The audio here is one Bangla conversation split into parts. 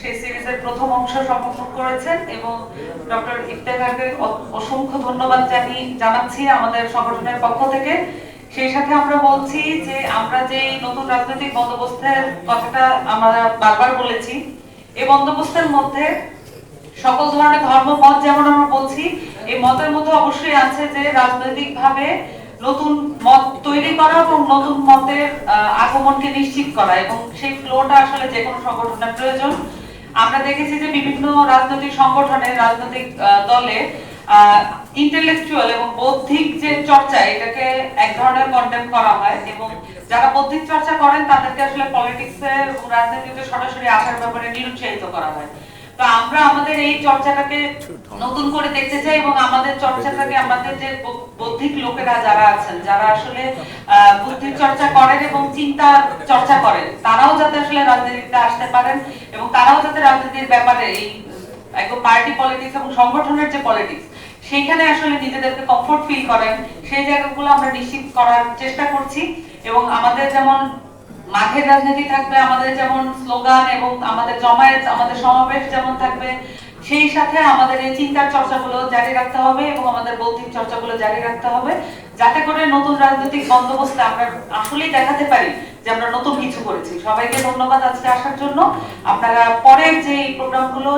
সেই সিরিজের প্রথম অংশ সম্পন্ন করেছেন এবং ডক্টর ইফতেখারকে অসংখ্য ধন্যবাদ জানি, জানাচ্ছি আমাদের সংগঠনের পক্ষ থেকে। সেই সাথে আমরা বলছি যে আমরা যে নতুন রাজনৈতিক বন্দোবস্তের কথাটা আমরা বারবার বলেছি, এই বন্দোবস্তের মধ্যে সকল ধরনের ধর্ম মত যেমন আমরা বলছি, এই মতের মধ্যে অবশ্যই আছে যে রাজনৈতিকভাবে নতুন মত তৈরি করা এবং নতুন মতের আগমনকে নিশ্চিত করা এবং সেই ফ্লোটা আসলে যে কোনো সংগঠনের প্রয়োজন। আমরা দেখেছি যে বিভিন্ন রাজনৈতিক সংগঠনে রাজনৈতিক দলে ইন্টেলেকচুয়াল এবং বৌদ্ধিক যে চর্চা, এটাকে এক ধরনের কন্ডেম করা হয় এবং যারা বৌদ্ধিক চর্চা করেন, তাদেরকে আসলে রাজনীতিতে সরাসরি আসার ব্যাপারে নিরুৎসাহিত করা হয়। তো আমরা আমাদের এই চর্চাটাকে নতুন করে দেখতে চাই এবং আমাদের চর্চাটাকে আমাদের যে বৌদ্ধিক লোকেরা যারা আছেন, যারা আসলে বুদ্ধির চর্চা করেন এবং চিন্তা চর্চা করেন, তারাও আসলে রাজনীতিতে আসতে পারেন এবং তারাও যাতে রাজনীতির ব্যাপারে এই, একদম পার্টি পলিটিক্স এবং সংগঠনের যে পলিটিক্স সেইখানে আসলে নিজেদেরকে কমফোর্ট ফিল করেন। সেই জায়গাগুলো আমরা নিশ্চিত করার চেষ্টা করছি এবং আমাদের যেমন মাঠের রাজনীতি থাকবে, আমাদের যেমন স্লোগান এবং আমাদের জমায়েত, আমাদের সমাবেশ যেমন থাকবে সেই সাথে আমাদের এই চিন্তার চর্চাগুলো জারি রাখতে হবে এবং আমাদের বৌদ্ধিক চর্চাগুলো জারি রাখতে হবে। যাতে করে নতুন রাজনৈতিক বন্দোবস্তে আমরা আসলেই দেখাতে পারি যে আমরা নতুন কিছু করেছি। সবাইকে ধন্যবাদ আজকে আসার জন্য। আপনারা পরের যে প্রোগ্রামগুলো,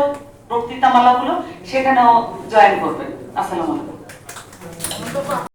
বক্তৃতামালাগুলো, সেখানেও জয়েন করবেন। আসসালামু আলাইকুম।